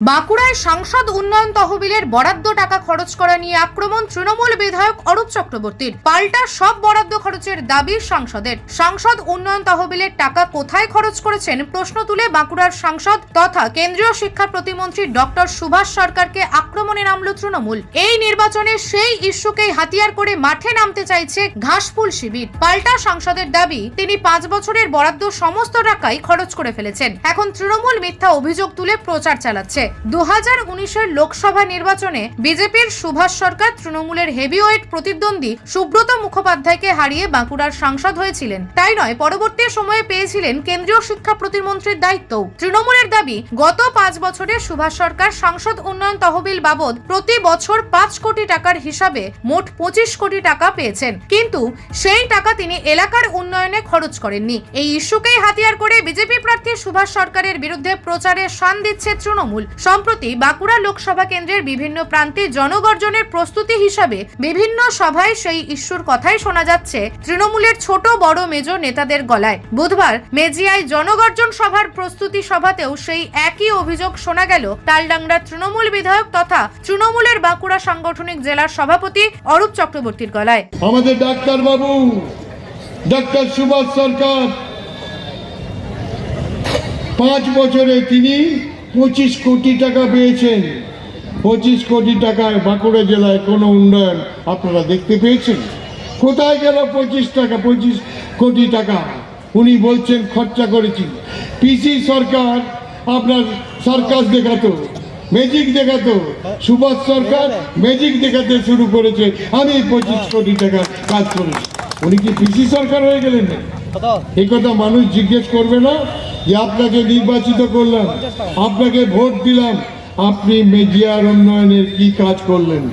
বাঁকুড়ায় সাংসদ উন্নয়ন তহবিলের বরাদ্দ টাকা খরচ করা নিয়ে আক্রমণ তৃণমূল বিধায়ক অরূপ চক্রবর্তীর। পাল্টা সব বরাদ্দ খরচের দাবি সাংসদের। সাংসদ উন্নয়ন তহবিলের টাকা কোথায় খরচ করেছেন প্রশ্ন তুলে বাঁকুড়ার সাংসদ তথা কেন্দ্রীয় শিক্ষা প্রতিমন্ত্রী ডক্টর সুভাষ সরকারকে আক্রমণে নামল তৃণমূল। এই নির্বাচনে সেই ইস্যুকেই হাতিয়ার করে মাঠে নামতে চাইছে ঘাসফুল শিবির। পাল্টা সাংসদের দাবি, তিনি পাঁচ বছরের বরাদ্দ সমস্ত টাকাই খরচ করে ফেলেছেন। এখন তৃণমূল মিথ্যা অভিযোগ তুলে প্রচার চালাচ্ছে। দু হাজার লোকসভা নির্বাচনে বিজেপির সুভাষ সরকার তৃণমূলের হেভিওয়েট প্রতিদ্বন্দ্বী সুব্রত মুখোপাধ্যায়কে হারিয়ে বাঁকুড়ার সাংসদ হয়েছিলেন। তাই নয়, পরবর্তী সময়ে পেয়েছিলেন কেন্দ্রীয় শিক্ষা প্রতিমন্ত্রীর দায়িত্ব তৃণমূলের দাবি, গত পাঁচ বছরে সুভাষ সরকার সাংসদ উন্নয়ন তহবিল বাবদ প্রতি বছর পাঁচ কোটি টাকার হিসাবে মোট পঁচিশ কোটি টাকা পেয়েছেন। কিন্তু সেই টাকা তিনি এলাকার উন্নয়নে খরচ করেননি। এই ইস্যুকেই হাতিয়ার করে বিজেপি প্রার্থী সুভাষ সরকারের বিরুদ্ধে প্রচারে শান দিচ্ছে তৃণমূল। সম্প্রতি বাঁকুড়া লোকসভা কেন্দ্রের বিভিন্ন প্রান্তে জনগর্জনের প্রস্তুতি হিসাবে বিভিন্ন সভায় সেই ইস্যুর কথাই শোনা যাচ্ছে। তৃণমূলের ছোট বড় মেজ নেতাদের গলায়। বুধবার মেজিয়ায় জনগর্জন সভার প্রস্তুতি সভাতেও সেই একই অভিযোগ শোনা গেল। তালডাংরা তৃণমূল বিধায়ক তথা তৃণমূলের বাঁকুড়া সাংগঠনিক জেলার সভাপতি অরূপ চক্রবর্তীর গলায়। আমাদের ডাক্তার বাবু, ডাক্তার সুভাষ সরকার, পাঁচ বছরে তিনি পঁচিশ কোটি টাকা পেয়েছেন। পঁচিশ কোটি টাকায় বাঁকুড়া জেলায় কোনো উন্নয়ন আপনারা দেখতে পেয়েছেন? কোথায় গেল পঁচিশ টাকা পঁচিশ কোটি টাকা? উনি বলছেন খরচা করেছি। পিসি সরকার আপনার সার্কাস দেখাতো ম্যাজিক দেখাতো সুভাষ সরকার ম্যাজিক দেখাতে শুরু করেছে। আমি পঁচিশ কোটি টাকা কাজ করেছি। উনি কি পিসি সরকার হয়ে গেলেন? না এই কথা মানুষ জিজ্ঞেস করবে না। যে আপনাকে নির্বাচিত করলাম আপনাকে ভোট দিলাম আপনি মেজিয়ার উন্নয়নের কি কাজ করলেন?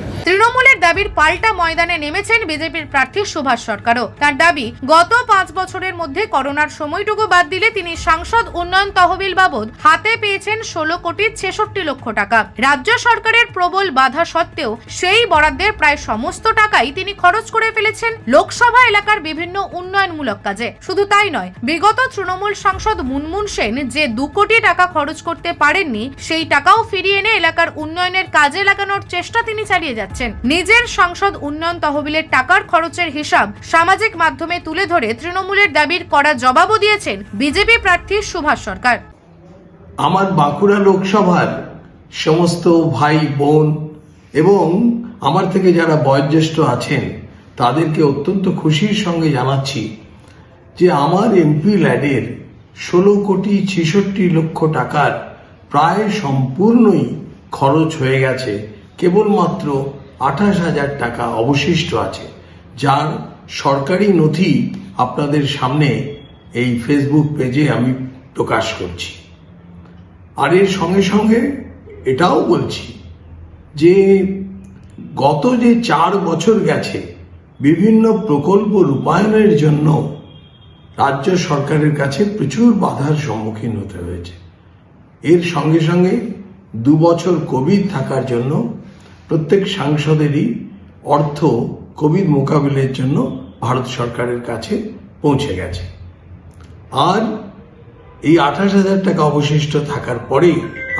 দাবির পাল্টা ময়দানে নেমেছেন বিজেপির প্রার্থী সুভাষ সরকারও। তার দাবি, গত পাঁচ বছরের মধ্যে করোনার সময়টুকু বাদ দিলে তিনি সাংসদ উন্নয়ন তহবিল বাবদ হাতে পেয়েছেন ষোলো কোটি ছেষট্টি লক্ষ টাকা। রাজ্য সরকারের প্রবল বাধা সত্ত্বেও সেই বরাদ্দের প্রায় সমস্ত টাকাই তিনি খরচ করে ফেলেছেন লোকসভা এলাকার বিভিন্ন উন্নয়নমূলক কাজে। শুধু তাই নয়, বিগত তৃণমূল সাংসদ মুনমুন সেন যে দু কোটি টাকা খরচ করতে পারেননি, সেই টাকাও ফিরিয়ে এনে এলাকার উন্নয়নের কাজে লাগানোর চেষ্টা তিনি চালিয়ে যাচ্ছেন। নিজের সংসদ উন্নয়ন তহবিলের টাকার খরচের হিসাব সামাজিক মাধ্যমে তুলে ধরে তৃণমূলের দাবির করা জবাবও দিয়েছেন বিজেপি প্রার্থী সুভাষ সরকার। আমার বাঁকুড়া লোকসভার সমস্ত ভাই, বোন এবং আমার থেকে যারা বয়োজ্যেষ্ঠ আছেন, তাদেরকে অত্যন্ত খুশির সঙ্গে জানাচ্ছি যে আমার এমপি ল্যাডের ষোলো কোটি ছেষট্টি লক্ষ টাকার প্রায় সম্পূর্ণই খরচ হয়ে গেছে, কেবলমাত্র আঠাশ হাজার টাকা অবশিষ্ট আছে, যার সরকারি নথি আপনাদের সামনে এই ফেসবুক পেজে আমি প্রকাশ করছি। আর এর সঙ্গে সঙ্গে এটাও বলছি যে গত যে চার বছর গেছে, বিভিন্ন প্রকল্প রূপায়ণের জন্য রাজ্য সরকারের কাছে প্রচুর বাধার সম্মুখীন হতে হয়েছে। এর সঙ্গে সঙ্গে দু বছর কোভিড থাকার জন্য প্রত্যেক সাংসদেরই অর্থ কোভিড মোকাবিলার জন্য ভারত সরকারের কাছে পৌঁছে গেছে। আর এই আঠাশ হাজার টাকা অবশিষ্ট থাকার পরে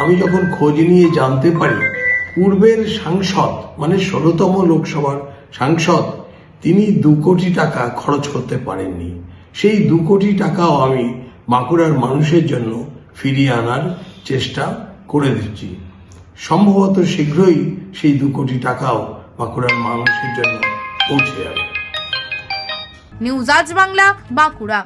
আমি যখন খোঁজ নিয়ে জানতে পারি, পূর্বের সাংসদ মানে ষোলোতম লোকসভার সাংসদ, তিনি দু কোটি টাকা খরচ করতে পারেননি। সেই দু কোটি টাকাও আমি বাঁকুড়ার মানুষের জন্য ফিরিয়ে আনার চেষ্টা করে দিচ্ছি সম্ভবত শীঘ্রই সেই দু কোটি টাকাও বাঁকুড়ার মানুষের জন্য পৌঁছে যাবে। নিউজ আজ বাংলা, বাঁকুড়া।